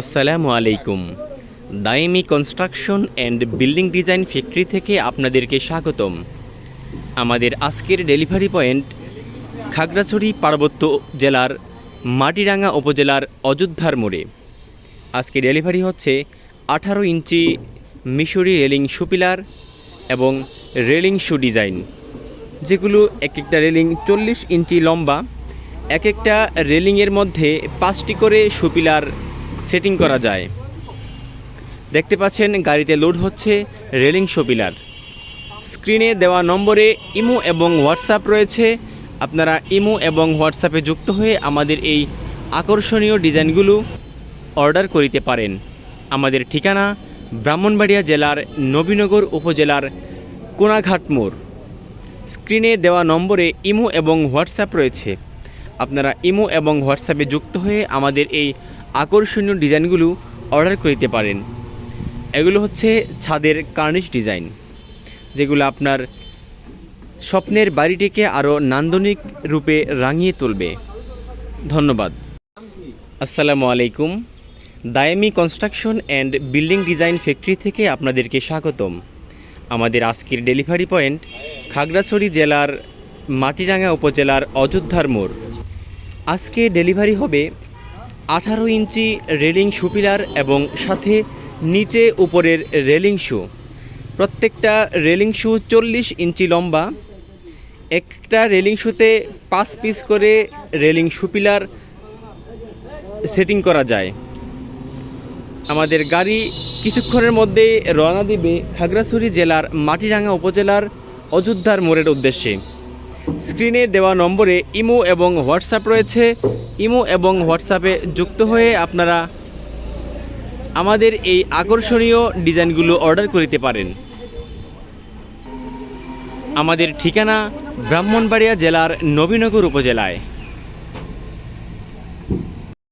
আসসালামু আলাইকুম। Daimi construction and building design factory থেকে আপনাদেরকে স্বাগতম। আমাদের আজকের ডেলিভারি পয়েন্ট খাগড়াছড়ি পার্বত্য জেলার মাটিরাঙ্গা উপজেলার অযোধ্যার মোড়ে। আজকে ডেলিভারি হচ্ছে আঠারো ইঞ্চি মিশরি রেলিং সুপিলার এবং রেলিং শু ডিজাইন। যেগুলো এক একটা রেলিং চল্লিশ ইঞ্চি লম্বা এক একটা রেলিংয়ের মধ্যে পাঁচটি করে সুপিলার সেটিং করা যায়। দেখতে পাচ্ছেন, গাড়িতে লোড হচ্ছে রেলিং সুপিলার স্ক্রিনে দেওয়া নম্বরে ইমো এবং হোয়াটসঅ্যাপ রয়েছে। আপনারা ইমো এবং হোয়াটসঅ্যাপে যুক্ত হয়ে আমাদের এই আকর্ষণীয় ডিজাইনগুলো অর্ডার করিতে পারেন। আমাদের ঠিকানা ব্রাহ্মণবাড়িয়া জেলার নবীনগর উপজেলার কোনাঘাট মোড়। স্ক্রিনে দেওয়া নম্বরে ইমো এবং হোয়াটসঅ্যাপ রয়েছে। আপনারা ইমো এবং হোয়াটসঅ্যাপে যুক্ত হয়ে আমাদের এই আকর্ষণীয় ডিজাইনগুলো অর্ডার করিতে পারেন। এগুলো হচ্ছে ছাদের কার্নিশ ডিজাইন, যেগুলো আপনার স্বপ্নের বাড়িটিকে আরও নান্দনিক রূপে রাঙিয়ে তুলবে। ধন্যবাদ। আসসালামু আলাইকুম। Daimi construction and building design factory থেকে আপনাদেরকে স্বাগতম। আমাদের আজকের ডেলিভারি পয়েন্ট খাগড়াছড়ি জেলার মাটিরাঙ্গা উপজেলার অযোধ্যার মোড়। আজকে ডেলিভারি হবে আঠারো ইঞ্চি রেলিং সুপিলার এবং সাথে নিচে উপরের রেলিং শু। প্রত্যেকটা রেলিং শু চল্লিশ ইঞ্চি লম্বা। একটা রেলিং শুতে পাঁচ পিস করে রেলিং সুপিলার সেটিং করা যায়। আমাদের গাড়ি কিছুক্ষণের মধ্যেই রওনা দিবে খাগড়াছড়ি জেলার মাটিরাঙ্গা উপজেলার অযোধ্যার মোড়ের উদ্দেশ্যে। স্ক্রিনে দেওয়া নম্বরে ইমো এবং হোয়াটসঅ্যাপ রয়েছে। ইমো এবং হোয়াটসঅ্যাপে যুক্ত হয়ে আপনারা আমাদের এই আকর্ষণীয় ডিজাইনগুলো অর্ডার করিতে পারেন। আমাদের ঠিকানা ব্রাহ্মণবাড়িয়া জেলার নবীনগর উপজেলায়।